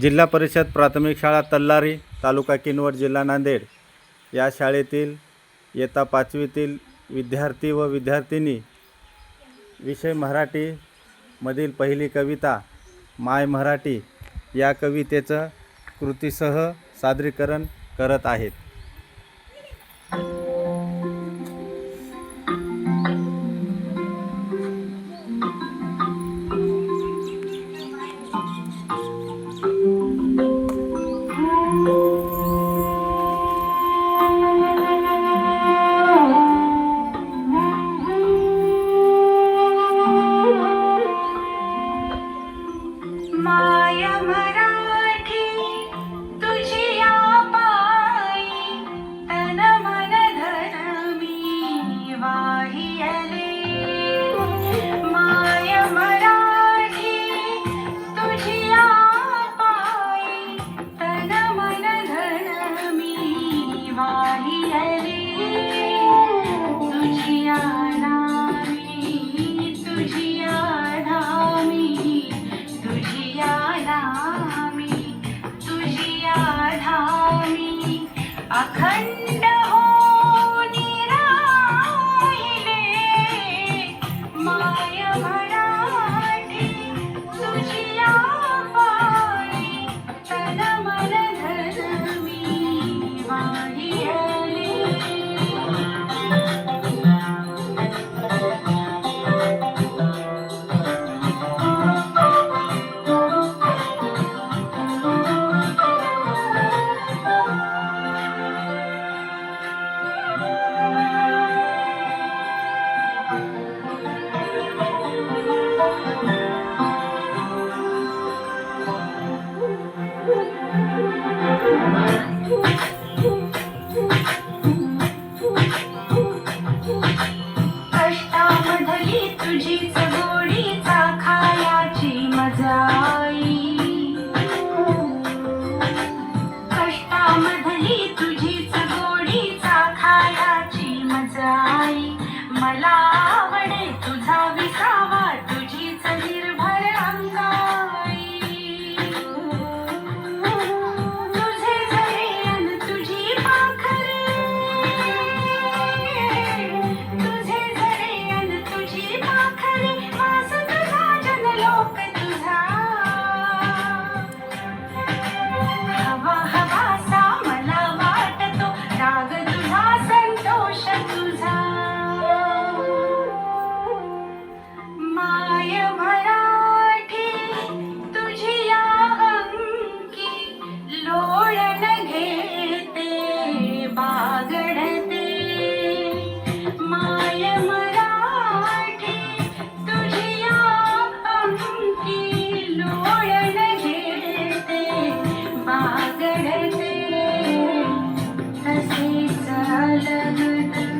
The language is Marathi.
जिल्हा परिषद प्राथमिक शाळा तल्लारी तालुका किनवट जिल्हा नांदेड. या शाळेतील इयत्ता पाचवीतील विद्यार्थी व विद्यार्थिनी विषय मराठीमधील पहिली कविता माय मराठी या कवितेचं कृतीसह सादरीकरण करत आहेत. तुझीच गोडीचा खायाची मजाई. कष्टामधली तुझीच गोडीचा खायाची मजाई. मला आवडे तुझा I'm